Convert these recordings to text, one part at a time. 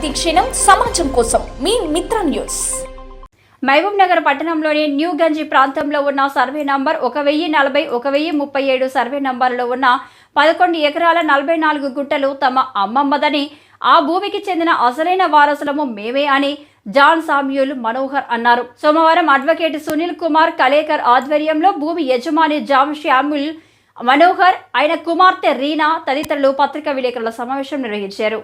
ప్రతిక్షణం సమాజం కోసం మీ మిత్ర న్యూస్. మహబూబ్ నగర్ పట్టణంలోని న్యూ గంజి ప్రాంతంలో ఉన్న సర్వే నంబర్ ఒక వెయ్యి నలభై ఒక వెయ్యి ముప్పై ఏడు సర్వే నంబర్లో ఉన్న పదకొండు ఎకరాల నలభై నాలుగు గుట్టలు తమ అమ్మమ్మదని ఆ భూమికి చెందిన అసలైన వారసులము మేమే అని జాన్ సామ్యూల్ మనోహర్ అన్నారు. సోమవారం అడ్వకేట్ సునీల్ కుమార్ కలేకర్ ఆధ్వర్యంలో భూమి యజమాని జామ్ శ్యాముల్ మనోహర్ ఆయన కుమార్తె రీనా తదితరులు పత్రికా విలేకరుల సమావేశం నిర్వహించారు.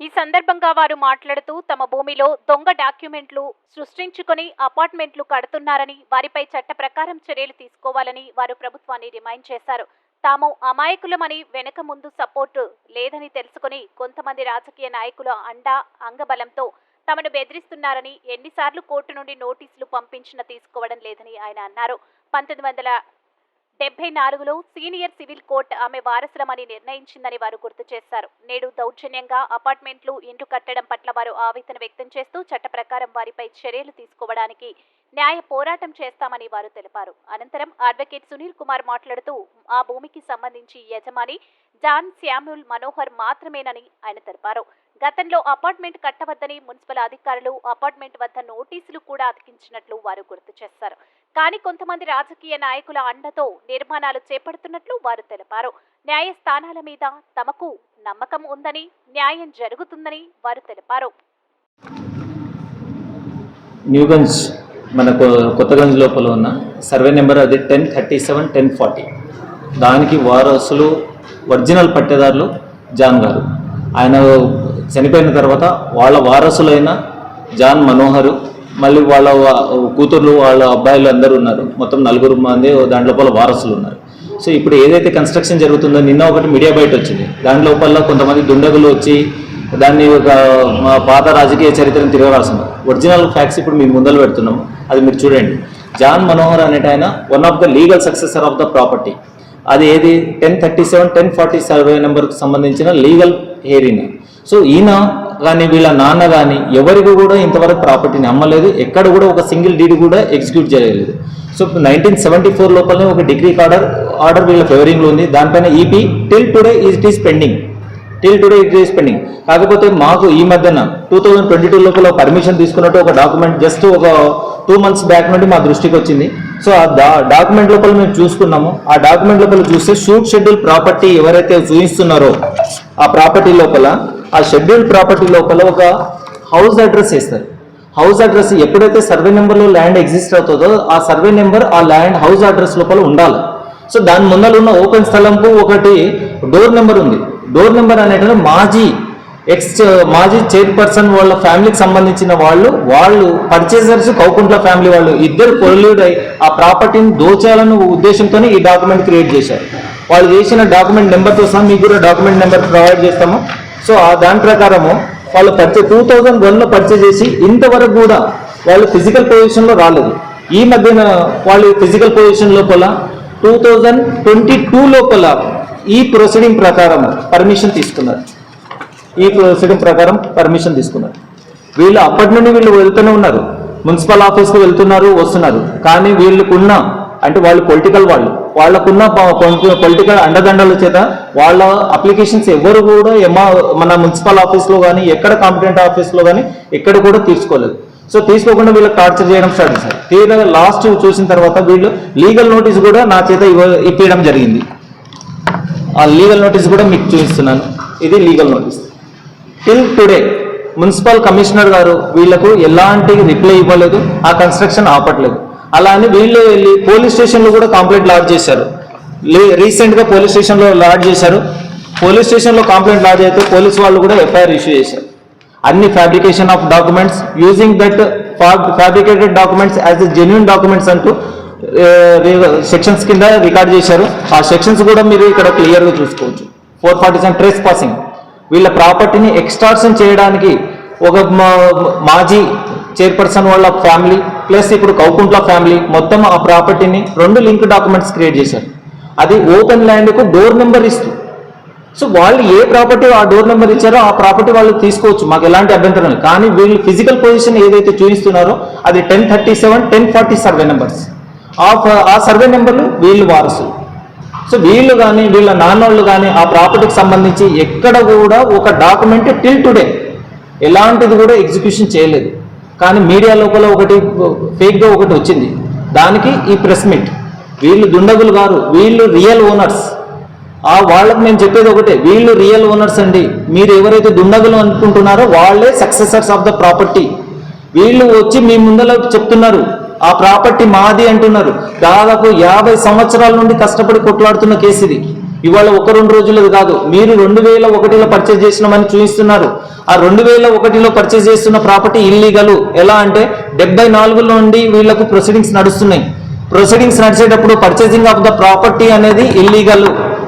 ఈ సందర్భంగా వారు మాట్లాడుతూ తమ భూమిలో దొంగ డాక్యుమెంట్లు సృష్టించుకొని అపార్ట్మెంట్లు కడుతున్నారని వారిపై చట్ట ప్రకారం చర్యలు తీసుకోవాలని వారు ప్రభుత్వాన్ని రిమైండ్ చేశారు. తాము అమాయకులమని వెనక ముందు సపోర్టు లేదని తెలుసుకుని కొంతమంది రాజకీయ నాయకుల అండా అంగబలంతో తమను బెదిరిస్తున్నారని ఎన్నిసార్లు కోర్టు నుండి నోటీసులు పంపించినా తీసుకోవడం లేదని ఆయన అన్నారు. పంతొమ్మిది వందల డెబ్బై నాలుగులో సీనియర్ సివిల్ కోర్టు ఆమె వారసులమని నిర్ణయించిందని వారు గుర్తు చేశారు. నేడు దౌర్జన్యంగా అపార్ట్మెంట్లు ఇండ్లు కట్టడం పట్ల వారు ఆవేదన వ్యక్తం చేస్తూ చట్ట ప్రకారం వారిపై చర్యలు తీసుకోవడానికి న్యాయ పోరాటం చేస్తామని వారు తెలిపారు. అనంతరం అడ్వకేట్ సునీల్ కుమార్ మాట్లాడుతూ ఆ భూమికి సంబంధించి యజమాని జాన్ శామ్యూల్ మనోహర్ మాత్రమేనని ఆయన తెలిపారు. గతంలో అపార్ట్మెంట్ కట్టవద్దని మున్సిపల్ అధికారులు అపార్ట్మెంట్ వద్ద నోటీసులు కూడా అతికించినట్లు వారు గుర్తు చేశారు. కానీ కొంతమంది రాజకీయ నాయకుల అండతో నిర్మాణాలు చేపడుతున్నట్లు వారు తెలిపారు. న్యాయస్థానాల మీద తమకు నమ్మకం ఉందని న్యాయం జరుగుతుందని వారు తెలిపారు. న్యూగంజ్ మన కొత్తగంజ్ లోపల ఉన్న సర్వే నెంబర్ అది ten thirty seven ten forty. దానికి వారసులు ఒరిజినల్ పట్టేదారులు జాన్ గారు. ఆయన చనిపోయిన తర్వాత వాళ్ళ వారసులైన జాన్ మనోహర్ మళ్ళీ వాళ్ళ కూతుర్లు వాళ్ళ అబ్బాయిలు అందరూ ఉన్నారు. మొత్తం నలుగురు మంది దాంట్లో లోపల వారసులు ఉన్నారు. సో ఇప్పుడు ఏదైతే కన్స్ట్రక్షన్ జరుగుతుందో నిన్న ఒకటి మీడియా బయట వచ్చింది. దాని లోపల కొంతమంది దుండగులు వచ్చి దాన్ని ఒక మా పాత రాజకీయ చరిత్రను తిరగరాల్సింది ఒరిజినల్ ఫ్యాక్ట్స్ ఇప్పుడు మేము ముందలు పెడుతున్నాం అది మీరు చూడండి. జాన్ మనోహర్ అనేట ఆయన one of the legal successor of the property. అది ఏది? Ten thirty seven ten forty survey నెంబర్కి సంబంధించిన లీగల్ హేరింగ్ సో ఈయన కానీ వీళ్ళ నాన్న కానీ ఎవరికి కూడా ఇంతవరకు ప్రాపర్టీని అమ్మలేదు. ఎక్కడ కూడా ఒక సింగిల్ డీడ్ కూడా ఎగ్జిక్యూట్ చేయలేదు. సో నైన్టీన్ సెవెంటీ ఫోర్ లోపలనే ఒక డిగ్రీ ఆర్డర్ ఆర్డర్ వీళ్ళ ఫేవరింగ్లో ఉంది. దానిపైన EP till today it is pending till today it is pending కాకపోతే మాకు ఈ మధ్యన టూ థౌజండ్ ట్వంటీ టూ లోపల పర్మిషన్ తీసుకున్నట్టు ఒక డాక్యుమెంట్ జస్ట్ ఒక టూ మంత్స్ బ్యాక్ నుండి మా దృష్టికి వచ్చింది. సో ఆ డాక్యుమెంట్ లోపల మేము చూసుకున్నాము. ఆ డాక్యుమెంట్ లోపల చూస్తే షూట్ షెడ్యూల్ ప్రాపర్టీ ఎవరైతే చూపిస్తున్నారో ఆ ప్రాపర్టీ లోపల ఆ షెడ్యూల్ ప్రాపర్టీ లోపల ఒక హౌస్ అడ్రస్ వేస్తారు. హౌస్ అడ్రస్ ఎప్పుడైతే సర్వే నెంబర్లో ల్యాండ్ ఎగ్జిస్ట్ అవుతుందో ఆ సర్వే నెంబర్ ఆ ల్యాండ్ హౌస్ అడ్రస్ లోపల ఉండాలి. సో దాని ముందర ఉన్న ఓపెన్ స్థలంకు ఒకటి డోర్ నెంబర్ ఉంది. డోర్ నెంబర్ అనేటువంటి మాజీ ఎక్స్ మాజీ చైర్పర్సన్ వాళ్ళ ఫ్యామిలీకి సంబంధించిన వాళ్ళు వాళ్ళు పర్చేసర్స్ కౌకుంట్ల ఫ్యామిలీ వాళ్ళు ఇద్దరు పొరలుడై ఆ ప్రాపర్టీని దోచాలన్న ఉద్దేశంతోనే ఈ డాక్యుమెంట్ క్రియేట్ చేశారు. వాళ్ళు చేసిన డాక్యుమెంట్ నెంబర్తో సహా మీకు కూడా డాక్యుమెంట్ నెంబర్ ప్రొవైడ్ చేస్తాము. సో ఆ దాని ప్రకారము వాళ్ళు పర్చేజ్ టూ థౌజండ్ వన్లో పర్చేజ్ చేసి ఇంతవరకు కూడా వాళ్ళు ఫిజికల్ పొజిషన్లో రాలేదు. ఈ మధ్యన వాళ్ళు ఫిజికల్ పొజిషన్ లోపల టూ థౌజండ్ ట్వంటీ టూ లోపల ఈ ప్రొసీడింగ్ ప్రకారం పర్మిషన్ తీసుకున్నారు. ఈ ప్రొసీడింగ్ ప్రకారం పర్మిషన్ తీసుకున్నారు. వీళ్ళు అప్పటి నుండి వీళ్ళు వెళ్తూనే ఉన్నారు. మున్సిపల్ ఆఫీస్కి వెళ్తున్నారు వస్తున్నారు. కానీ వీళ్ళకున్న అంటే వాళ్ళు పొలిటికల్ వాళ్ళు. వాళ్ళకున్న పొలిటికల్ అండదండల చేత వాళ్ళ అప్లికేషన్స్ ఎవరు కూడా ఎమా మన మున్సిపల్ ఆఫీస్లో కానీ ఎక్కడ కాంపిటెంట్ ఆఫీస్లో కానీ ఎక్కడ కూడా తీసుకోలేదు. సో తీసుకోకుండా వీళ్ళకి టార్చర్ చేయడం స్టార్ట్ చేశారు. తీరా లాస్ట్ చూసిన తర్వాత వీళ్ళు లీగల్ నోటీస్ కూడా నా చేత ఇవ్వ ఇప్పించడం జరిగింది. ఆ లీగల్ నోటీస్ కూడా మీకు చూపిస్తున్నాను. ఇది legal notice till today municipal commissioner గారు వీళ్ళకు ఎలాంటి రిప్లై ఇవ్వలేదు ఆ కన్స్ట్రక్షన్ ఆపట్లేదు. అలా అని వీళ్ళు వెళ్ళి పోలీస్ స్టేషన్లో కూడా కంప్లైంట్ లాడ్జ్ చేశారు. రీసెంట్గా పోలీస్ స్టేషన్లో లాడ్జ్ చేశారు. పోలీస్ స్టేషన్లో కంప్లైంట్ లాడ్జ్ అయితే పోలీస్ వాళ్ళు కూడా ఎఫ్ఐఆర్ ఇష్యూ చేశారు. అన్ని fabrication of documents using that fabricated documents as a genuine documents అంటూ సెక్షన్స్ కింద రికార్డ్ చేశారు. ఆ సెక్షన్స్ కూడా మీరు ఇక్కడ క్లియర్గా చూసుకోవచ్చు. Four forty seven trespassing వీళ్ళ ప్రాపర్టీని ఎక్స్ట్రాక్షన్ చేయడానికి ఒక మా- మాజీ చైర్పర్సన్ వాళ్ళ ఫ్యామిలీ ప్లస్ ఇప్పుడు కౌకుంట్ల ఫ్యామిలీ మొత్తం ఆ ప్రాపర్టీని రెండు లింక్ డాక్యుమెంట్స్ క్రియేట్ చేశారు. అది ఓపెన్ ల్యాండ్కు డోర్ నెంబర్ ఇస్తూ. సో వాళ్ళు ఏ ప్రాపర్టీ ఆ డోర్ నెంబర్ ఇచ్చారో ఆ ప్రాపర్టీ వాళ్ళు తీసుకోవచ్చు మాకు ఎలాంటి అభ్యంతరం లేదు. కానీ వీళ్ళు ఫిజికల్ పొజిషన్ ఏదైతే చూపిస్తున్నారో అది ten thirty seven ten forty survey numbers. ఆ ఫ- ఆ సర్వే నెంబర్లు వీళ్ళు వారసులు. సో వీళ్ళు కానీ వీళ్ళ నాన్నోళ్ళు కానీ ఆ ప్రాపర్టీకి సంబంధించి ఎక్కడ కూడా ఒక డాక్యుమెంట్ టిల్ టుడే. ఎలాంటిది కూడా ఎగ్జిక్యూషన్ చేయలేదు. కానీ మీడియా లోపల ఒకటి ఫేక్గా ఒకటి వచ్చింది. దానికి ఈ ప్రెస్ మీట్. వీళ్ళు దుండగులు గారు వీళ్ళు రియల్ ఓనర్స్ ఆ వాళ్ళకి నేను చెప్పేది ఒకటే వీళ్ళు రియల్ ఓనర్స్ అండి. మీరు ఎవరైతే దుండగులు అనుకుంటున్నారో వాళ్ళే సక్సెసర్స్ ఆఫ్ ద ప్రాపర్టీ వీళ్ళు వచ్చి మీ ముందర చెప్తున్నారు ఆ ప్రాపర్టీ మాది అంటున్నారు. దాదాపు యాభై సంవత్సరాల నుండి కష్టపడి కొట్లాడుతున్న కేసు ఇది. ఇవాళ ఒక రెండు రోజులది కాదు. మీరు రెండు వేల ఒకటిలో పర్చేజ్ చేసినామని చూపిస్తున్నారు. ఆ రెండు వేల ఒకటిలో పర్చేజ్ చేస్తున్న ప్రాపర్టీ ఇల్లీగల్ ఎలా అంటే డెబ్బై నాలుగులో నుండి వీళ్ళకు ప్రొసీడింగ్స్ నడుస్తున్నాయి. ప్రొసీడింగ్స్ నడిచేటప్పుడు పర్చేసింగ్ ఆఫ్ ద ప్రాపర్టీ అనేది ఇల్లీగల్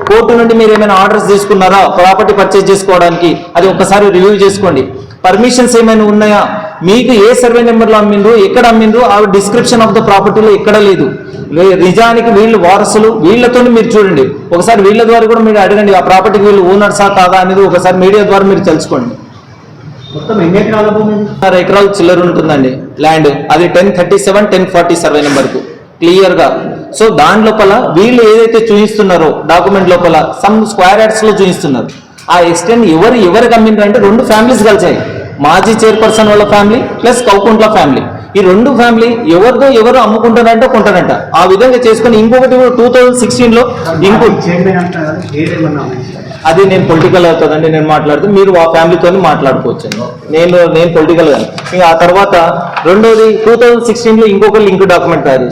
కోర్టు నుండి మీరు ఏమైనా ఆర్డర్స్ తీసుకున్నారా? ప్రాపర్టీ పర్చేజ్ చేసుకోవడానికి. అది ఒకసారి రివ్యూ చేసుకోండి. పర్మిషన్స్ ఏమైనా ఉన్నాయా? మీకు ఏ సర్వే నెంబర్లో అమ్మిండ్రు ఎక్కడ అమ్మిండ్రు ఆ డిస్క్రిప్షన్ ఆఫ్ ద ప్రాపర్టీలో ఎక్కడ లేదు. నిజానికి వీళ్ళు వారసులు వీళ్ళతో మీరు చూడండి. ఒకసారి వీళ్ళ ద్వారా కూడా మీరు అడగండి ఆ ప్రాపర్టీకి వీళ్ళు ఓనర్సా కాదా అనేది ఒకసారి మీడియా ద్వారా మీరు తెలుసుకోండి. మొత్తం ఎన్ని ఎకరాల భూమి ఇది? ఆరు ఎకరాలు చిల్లర ఉంటుందండి ల్యాండ్ అది ten thirty seven ten forty survey నెంబర్కు క్లియర్గా సో దాని లోపల వీళ్ళు ఏదైతే చూపిస్తున్నారో డాక్యుమెంట్ లోపల సమ్ స్క్వేర్ యార్డ్స్లో చూపిస్తున్నారు ఆ ఎక్స్టెండ్ ఎవరు ఎవరికి అమ్మిండ్రు అంటే రెండు ఫ్యామిలీస్ కలిసాయి. మాజీ చైర్పర్సన్ వాళ్ళ ఫ్యామిలీ ప్లస్ కౌకుంట్ల ఫ్యామిలీ. ఈ రెండు ఫ్యామిలీ ఎవరిదో ఎవరు అమ్ముకుంటారంటే కొంటారంట. ఆ విధంగా చేసుకుని ఇంకొకటి టూ థౌజండ్ సిక్స్టీన్లో ఇంకో. అది నేను పొలిటికల్ అవుతుందండి నేను మాట్లాడుతూ మీరు ఆ ఫ్యామిలీతో మాట్లాడుకోవచ్చు నేను నేను పొలిటికల్గా ఇంకా ఆ తర్వాత రెండోది టూ థౌజండ్ సిక్స్టీన్లో ఇంకొక లింక్ డాక్యుమెంట్ తయారు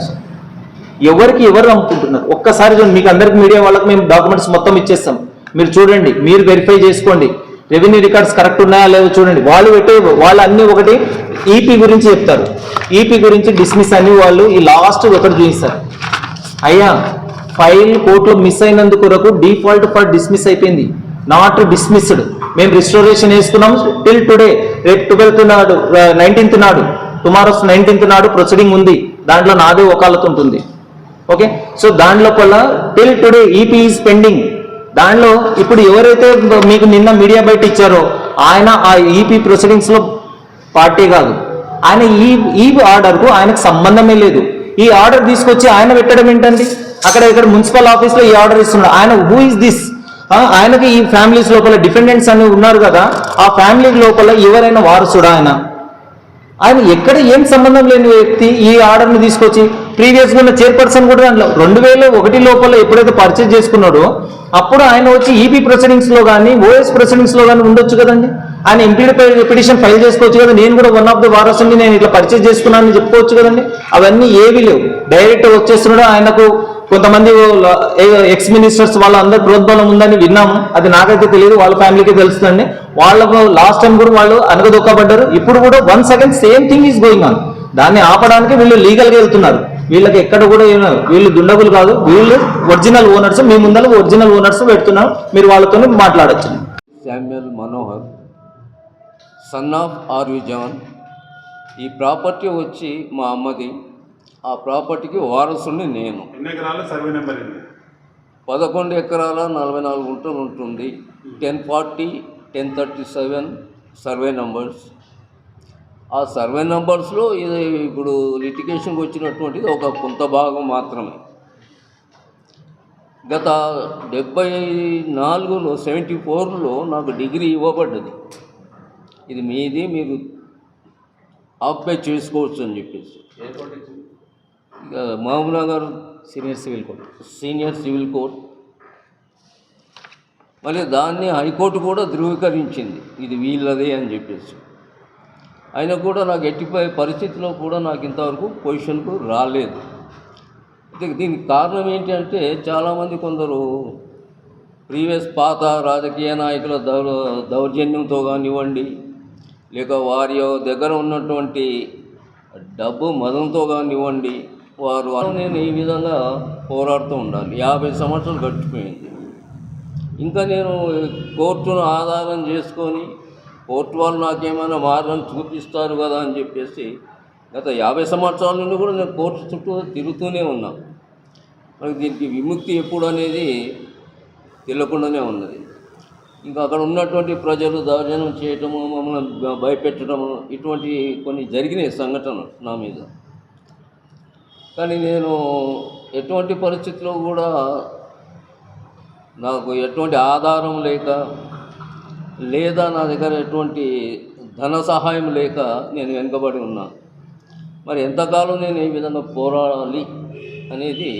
ఎవరికి ఎవరు అమ్ముకుంటున్నారు? ఒక్కసారి మీకు అందరికి మీడియా వాళ్ళకి మేము డాక్యుమెంట్స్ మొత్తం ఇచ్చేస్తాం. మీరు చూడండి మీరు వెరిఫై చేసుకోండి. రెవెన్యూ రికార్డ్స్ కరెక్ట్ ఉన్నాయా లేవో చూడండి. వాళ్ళు పెట్టే వాళ్ళు అన్ని ఒకటి ఈపీ గురించి చెప్తారు. ఈపీ గురించి డిస్మిస్ అని వాళ్ళు ఈ లాస్ట్ ఒకటి చూపిస్తారు. అయ్యా ఫైల్ కోర్టులో మిస్ అయినందుకు కొరకు డిఫాల్ట్ ఫర్ డిస్మిస్ అయిపోయింది. నాట్ డిస్మిస్డ్ మేము రిస్టోరేషన్ వేసుకున్నాం టిల్ టుడే రేపు ట్వెల్త్ నాడు నైన్టీన్త్ నాడు. టుమారోస్ నైన్టీన్త్ నాడు ప్రొసీడింగ్ ఉంది. దాంట్లో నాదే వకాలత్ ఉంటుంది. ఓకే సో దాని లోపల till today EP is pending దానిలో ఇప్పుడు ఎవరైతే మీకు నిన్న మీడియా బయట ఇచ్చారో ఆయన ఆ ఈపీ ప్రొసీడింగ్స్లో పార్టీ కాదు. ఆయన ఈ ఈ ఆర్డర్కు ఆయనకు సంబంధమే లేదు. ఈ ఆర్డర్ తీసుకొచ్చి ఆయన పెట్టడం ఏంటండి? అక్కడ ఇక్కడ మున్సిపల్ ఆఫీస్లో ఈ ఆర్డర్ ఇస్తున్నాడు. ఆయన హూ ఇస్ దిస్ ఆయనకి ఈ ఫ్యామిలీస్ లోపల డిపెండెంట్స్ అని ఉన్నారు కదా ఆ ఫ్యామిలీ లోపల ఎవరైనా వారసుడా ఆయన? ఆయన ఎక్కడ ఏం సంబంధం లేని వ్యక్తి ఈ ఆర్డర్ని తీసుకొచ్చి ప్రీవియస్గా ఉన్న చైర్పర్సన్ కూడా దాంట్లో రెండు వేల ఒకటి లోపల ఎప్పుడైతే పర్చేజ్ చేసుకున్నాడో అప్పుడు ఆయన వచ్చి ఈపీ ప్రొసీడింగ్స్లో కానీ ఓఎస్ ప్రొసీడింగ్స్లో కానీ ఉండొచ్చు కదండి. ఆయన ఎంపీడీ పిటిషన్ ఫైల్ చేసుకోవచ్చు కదా. నేను కూడా వన్ ఆఫ్ ది వారసుని నేను ఇట్లా పర్చేజ్ చేసుకున్నానని చెప్పుకోవచ్చు కదండి. అవన్నీ ఏవి లేవు. డైరెక్ట్ వచ్చేస్తున్నాడు ఆయనకు కొంతమంది ఎక్స్ మినిస్టర్స్ వాళ్ళ అందరు ప్రోద్బలం ఉందని విన్నాము. అది నాకైతే తెలియదు వాళ్ళ ఫ్యామిలీకి తెలుస్తుందండి. వాళ్ళకు లాస్ట్ టైం కూడా వాళ్ళు అనగదొక్కబడ్డారు. ఇప్పుడు కూడా one second same thing is going on దాన్ని ఆపడానికి వీళ్ళు లీగల్గా వెళ్తున్నారు. వీళ్ళకి ఎక్కడ కూడా వీళ్ళు దుండగులు కాదు. వీళ్ళు ఒరిజినల్ ఓనర్స్ మీ ముందర ఒరిజినల్ ఓనర్స్ పెడుతున్నారు. మీరు వాళ్ళతో మాట్లాడచ్చు. Samuel Manohar son of R V John. ఈ ప్రాపర్టీ వచ్చి మా అమ్మది ఆ ప్రాపర్టీకి వారసుని నేను. ఎన్ని ఎకరాల? సర్వే నెంబర్ పదకొండు ఎకరాల నలభై నాలుగు గుంటలు ఉంటుంది. Ten forty ten thirty seven survey numbers. ఆ సర్వే నంబర్స్లో ఇది ఇప్పుడు లిటిగేషన్కి వచ్చినటువంటిది ఒక కొంత భాగం మాత్రమే. గత డెబ్బై నాలుగులో సెవెంటీ ఫోర్లో నాకు డిగ్రీ ఇవ్వబడ్డది. ఇది మీది మీరు ఆక్యుపై చేసుకోవచ్చు అని చెప్పేసి. Mahabubnagar senior civil court. Senior civil court. మళ్ళీ దాన్ని హైకోర్టు కూడా ధృవీకరించింది. ఇది వీళ్ళదే అని చెప్పేసి. అయినా కూడా నాకు ఎట్టిపోయే పరిస్థితిలో కూడా నాకు ఇంతవరకు పొజిషన్కు రాలేదు. దీనికి కారణం ఏంటంటే చాలామంది కొందరు ప్రీవియస్ పాత రాజకీయ నాయకుల దౌ దౌర్జన్యంతో కానివ్వండి లేక వారి దగ్గర ఉన్నటువంటి డబ్బు మదంతో కానివ్వండి వారు నేను ఈ విధంగా పోరాడుతూ ఉండాలి. యాభై సంవత్సరాలు గడిచిపోయింది. ఇంకా నేను కోర్టును ఆధారం చేసుకొని కోర్టు వాళ్ళు నాకేమైనా మార్గం చూపిస్తారు కదా అని చెప్పేసి గత యాభై సంవత్సరాల నుండి కూడా నేను కోర్టు చుట్టూ తిరుగుతూనే ఉన్నా. మనకి దీనికి విముక్తి ఎప్పుడు అనేది తెలియకుండానే ఉన్నది. ఇంకా అక్కడ ఉన్నటువంటి ప్రజలు దౌర్జన్యం చేయటము మమ్మల్ని భయపెట్టడము ఇటువంటి కొన్ని జరిగినాయి సంఘటనలు నా మీద. కానీ నేను ఎటువంటి పరిస్థితిలో కూడా నాకు ఎటువంటి ఆధారం లేక లేదా నా దగ్గర ఎటువంటి ధన సహాయం లేక నేను వెనుకబడి ఉన్నాను మరి ఎంతకాలం నేను ఈ విధంగా పోరాడాలి అనేది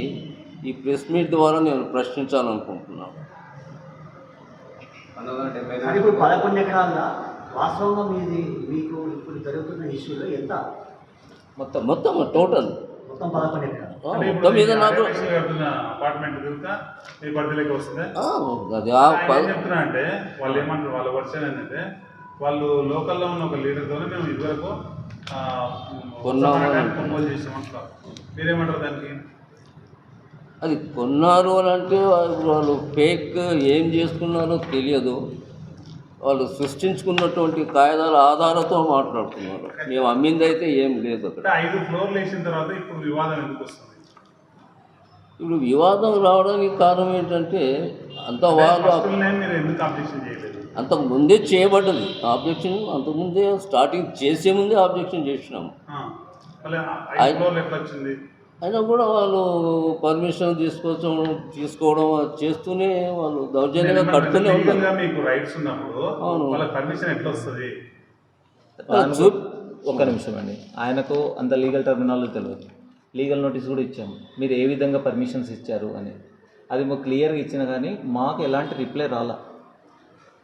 ఈ ప్రెస్ మీట్ ద్వారా నేను ప్రశ్నించాలనుకుంటున్నాను. అది ఇప్పుడు పదకొండు ఎకరాల వాస్తవంగా మీది మీకు ఇప్పుడు జరుగుతున్న ఇష్యూలో ఎంత? మొత్తం మొత్తం టోటల్. మొత్తం పదకొండు ఎకరాలు ఆ, మొత్తం మీద నాకు అపార్ట్మెంట్ మీ పరిధిలోకి వస్తుంది చెప్తున్నా అంటే వాళ్ళు ఏమంటారు వాళ్ళ వర్షన్ ఏంటంటే వాళ్ళు లోకల్లో ఉన్న ఒక లీడర్తోనే మేము ఇదివరకు కొనుగోలు చేసామంటారు మీరేమంటారు దానికి? అది కొన్నారు అని అంటే వాళ్ళు వాళ్ళు ఫేక్ ఏం చేసుకున్నారో తెలియదు. వాళ్ళు సృష్టించుకున్నటువంటి కాగితాల ఆధారంతో మాట్లాడుతున్నారు. మేము అమ్మింది అయితే ఏం లేదు అక్కడ. ఐదు ఫ్లోర్లు వేసిన తర్వాత ఇప్పుడు వివాదం ఎందుకు వస్తుంది? ఇప్పుడు వివాదం రావడానికి కారణం ఏంటంటే అంత వాళ్ళు అంతకు ముందే చేయబడ్డది. ఆబ్జెక్షన్ అంతకుముందే స్టార్టింగ్ చేసే ముందే ఆబ్జెక్షన్ చేసినాము. అయినా కూడా వాళ్ళు పర్మిషన్ తీసుకోవడం తీసుకోవడం చేస్తూనే వాళ్ళు దౌర్జన్యంగా కడుతూనే ఉంటారు మీకు రైట్స్ ఉన్నప్పుడు అవును. వాళ్ళకి పర్మిషన్ ఎట్లా వస్తుంది ఒక్క నిమిషం అండి. ఆయనకు అంత లీగల్ టర్మినాలజీ తెలియదు. లీగల్ నోటీస్ కూడా ఇచ్చాము. మీరు ఏ విధంగా పర్మిషన్స్ ఇచ్చారు అని అది మాకు క్లియర్గా ఇచ్చిన కానీ మాకు ఎలాంటి రిప్లై రాలా.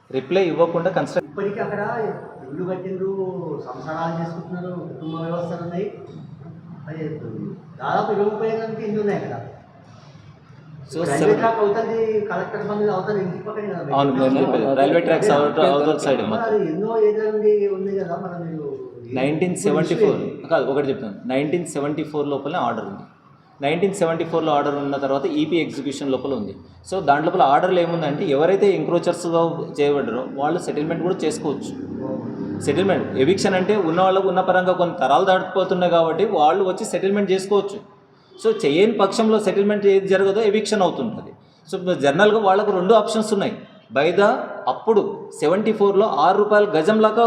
రిప్లై ఇవ్వకుండా కన్స్ట్రక్ట్ ఇప్పటికీ అక్కడ ఇల్లు కట్టిండ్రు సంసారాలు చేసుకుంటున్నారు కుటుంబ వ్యవస్థలు ఉన్నాయి. అది దాదాపు ఇరవై ముప్పై ఏళ్ళకి ఇల్లు ఉన్నాయి సో ట్రాక్ అవుతుంది కలెక్టర్ బంధు అవుతుంది ఇంటి పక్కనే కదా అవును రైల్వే ట్రాక్స్ సైడ్ ఎన్నో ఉంది కదా మనం నైన్టీన్ సెవెంటీ ఫోర్ కాదు ఒకటి చెప్తాను. నైన్టీన్ సెవెంటీ ఫోర్ లోపలనే ఆర్డర్ ఉంది. నైన్టీన్ సెవెంటీ ఫోర్లో ఆర్డర్ ఉన్న తర్వాత ఈపీ ఎగ్జిక్యూషన్ లోపల ఉంది. సో దాంట్ లోపల ఆర్డర్లు ఏముందంటే ఎవరైతే ఎంక్రోచర్స్గా చేయబడ్డారో వాళ్ళు సెటిల్మెంట్ కూడా చేసుకోవచ్చు. సెటిల్మెంట్ ఎవిక్షన్ అంటే ఉన్న వాళ్ళకు ఉన్న పరంగా కొన్ని తరాలు దాటిపోతున్నాయి కాబట్టి వాళ్ళు వచ్చి సెటిల్మెంట్ చేసుకోవచ్చు. సో చేయని పక్షంలో సెటిల్మెంట్ ఏది జరగదో ఎవిక్షన్ అవుతుంటుంది. సో జనరల్గా వాళ్ళకు రెండు ఆప్షన్స్ ఉన్నాయి. బై ద అప్పుడు సెవెంటీ ఫోర్లో ఆరు రూపాయల గజం లాగా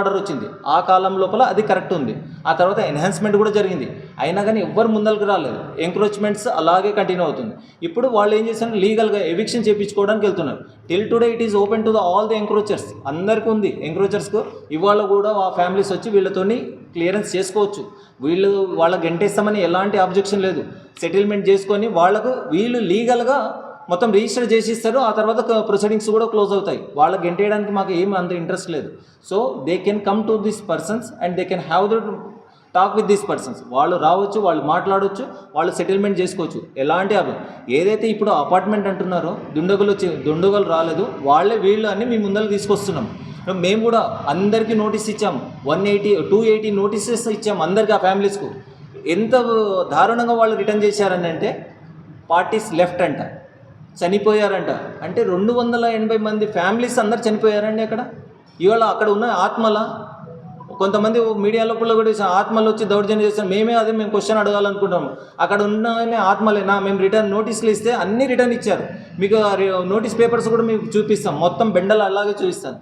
ఆర్డర్ వచ్చింది. ఆ కాలం లోపల అది కరెక్ట్ ఉంది. ఆ తర్వాత ఎన్హాన్స్మెంట్ కూడా జరిగింది. అయినా కానీ ఎవ్వరు ముందరకు రాలేదు. ఎంక్రోచ్మెంట్స్ అలాగే కంటిన్యూ అవుతుంది. ఇప్పుడు వాళ్ళు ఏం చేశారు లీగల్గా ఎవిక్షన్ చేయించుకోవడానికి వెళ్తున్నారు. Till today it is open to the all the encroachers అందరికీ ఉంది. ఎంక్రోచర్స్కు ఇవాళ కూడా ఆ ఫ్యామిలీస్ వచ్చి వీళ్ళతోని క్లియరెన్స్ చేసుకోవచ్చు. వీళ్ళు వాళ్ళకి గంటేస్తామని ఎలాంటి అబ్జెక్షన్ లేదు. సెటిల్మెంట్ చేసుకొని వాళ్ళకు వీళ్ళు లీగల్గా మొత్తం రిజిస్టర్ చేసి ఇస్తారు ఆ తర్వాత ప్రొసీడింగ్స్ కూడా క్లోజ్ అవుతాయి. వాళ్ళకి గెంటేయడానికి మాకు ఏం అంత ఇంట్రెస్ట్ లేదు. So they can come to this persons and they can have the talk with these persons వాళ్ళు రావచ్చు వాళ్ళు మాట్లాడవచ్చు వాళ్ళు సెటిల్మెంట్ చేసుకోవచ్చు. ఎలాంటి అభి ఏదైతే ఇప్పుడు అపార్ట్మెంట్ అంటున్నారో దుండగులు వచ్చి దుండగులు రాలేదు. వాళ్ళే వీళ్ళు అని మీ ముందరకు తీసుకొస్తున్నాం. మేము కూడా అందరికీ నోటీస్ ఇచ్చాము one eighty two eighty notices ఇచ్చాము అందరికీ ఆ ఫ్యామిలీస్కు ఎంత దారుణంగా వాళ్ళు రిటర్న్ చేశారని అంటే పార్టీస్ లెఫ్ట్ అంట. చనిపోయారంట. అంటే రెండు వందల ఎనభై మంది ఫ్యామిలీస్ అందరు చనిపోయారండి అక్కడ. ఇవాళ అక్కడ ఉన్న ఆత్మల కొంతమంది మీడియా లోపల కూడా ఆత్మలు వచ్చి దౌర్జన్యం చేస్తాం మేమే అదే మేము క్వశ్చన్ అడగాలనుకుంటాము అక్కడ ఉన్న ఆత్మలేనా మేము రిటర్న్ నోటీసులు ఇస్తే అన్ని రిటర్న్ ఇచ్చారు. మీకు నోటీస్ పేపర్స్ కూడా మీకు చూపిస్తాం. మొత్తం బెండలు అలాగే చూపిస్తాను.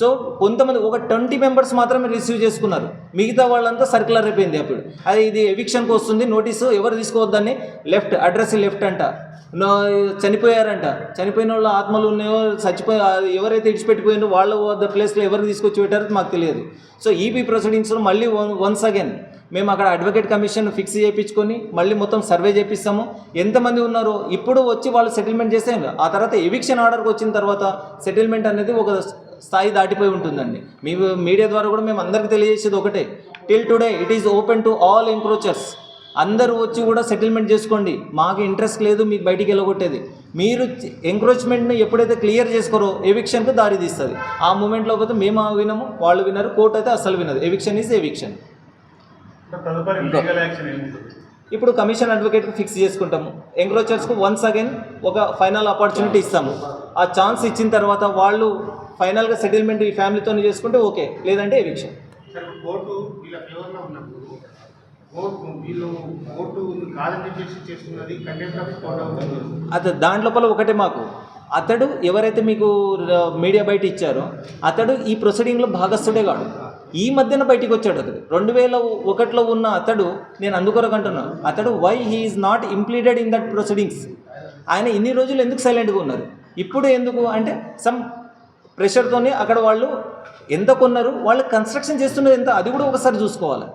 సో కొంతమంది ఒక ట్వంటీ మెంబర్స్ మాత్రమే రిసీవ్ చేసుకున్నారు. మిగతా వాళ్ళంతా సర్కులర్ అయిపోయింది అప్పుడు. అది ఇది ఎవిక్షన్కి వస్తుంది నోటీసు ఎవరు తీసుకోవద్దని లెఫ్ట్ అడ్రస్ లెఫ్ట్ అంట. చనిపోయారంట. చనిపోయిన వాళ్ళ ఆత్మలు ఉన్నాయో చచ్చిపోయి ఎవరైతే ఇడిచిపెట్టిపోయినో వాళ్ళ వద్ద ప్లేస్లో ఎవరికి తీసుకొచ్చి పెట్టారో మాకు తెలియదు. సో ఈపీ ప్రొసీడింగ్స్లో మళ్ళీ వన్స్ అగైన్ మేము అక్కడ అడ్వకేట్ కమిషన్ ఫిక్స్ చేయించుకొని మళ్ళీ మొత్తం సర్వే చేపిస్తాము. ఎంతమంది ఉన్నారో ఇప్పుడు వచ్చి వాళ్ళు సెటిల్మెంట్ చేస్తే ఆ తర్వాత ఎవిక్షన్ ఆర్డర్కి వచ్చిన తర్వాత సెటిల్మెంట్ అనేది ఒక స్థాయి దాటిపోయి ఉంటుందండి. మీ మీడియా ద్వారా కూడా మేము అందరికీ తెలియజేసేది ఒకటే. Till today it is open to all encroachers అందరూ వచ్చి కూడా సెటిల్మెంట్ చేసుకోండి. మాకు ఇంట్రెస్ట్ లేదు మీకు బయటికి వెళ్ళగొట్టేది. మీరు ఎంక్రోచ్మెంట్ని ఎప్పుడైతే క్లియర్ చేసుకోరో ఎవిక్షన్కు దారి తీస్తుంది ఆ మూమెంట్లో పోతే మేము వినము వాళ్ళు వినరు కోర్టు అయితే అసలు వినదు. ఎవిక్షన్ ఈజ్ ఎవిక్షన్ ఇప్పుడు కమిషన్ అడ్వకేట్కి ఫిక్స్ చేసుకుంటాము. ఎంక్రోచర్స్కు వన్స్ అగైన్ ఒక ఫైనల్ ఆపర్చునిటీ ఇస్తాము. ఆ ఛాన్స్ ఇచ్చిన తర్వాత వాళ్ళు ఫైనల్గా సెటిల్మెంట్ ఈ ఫ్యామిలీతో చేసుకుంటే ఓకే లేదంటే ఎవిక్షన్. కోర్టు వీళ్ళ ఫేవర్లో ఉన్నప్పుడు కోర్టు వీళ్ళు కోర్టు కాదని చెప్పేసి చేస్తున్నది కంటెంప్ట్ ఆఫ్ కోర్ట్ అవుతుంది అత దాంట్లోపల ఒకటే మాకు. అతడు ఎవరైతే మీకు మీడియా బయట ఇచ్చారో అతడు ఈ ప్రొసీడింగ్లో భాగస్థుడే కాడు. ఈ మధ్యన బయటికి వచ్చాడు అతడు. రెండు వేల ఒకటిలో ఉన్న అతడు నేను అందుకొరకు అంటున్నా అతడు why he is not impleaded in that proceedings ఆయన ఇన్ని రోజులు ఎందుకు సైలెంట్గా ఉన్నారు? ఇప్పుడు ఎందుకు అంటే సమ్ ప్రెషర్తోనే అక్కడ వాళ్ళు ఎంత కొన్నారు వాళ్ళు కన్స్ట్రక్షన్ చేస్తున్నది ఎంత అది కూడా ఒకసారి చూసుకోవాలి.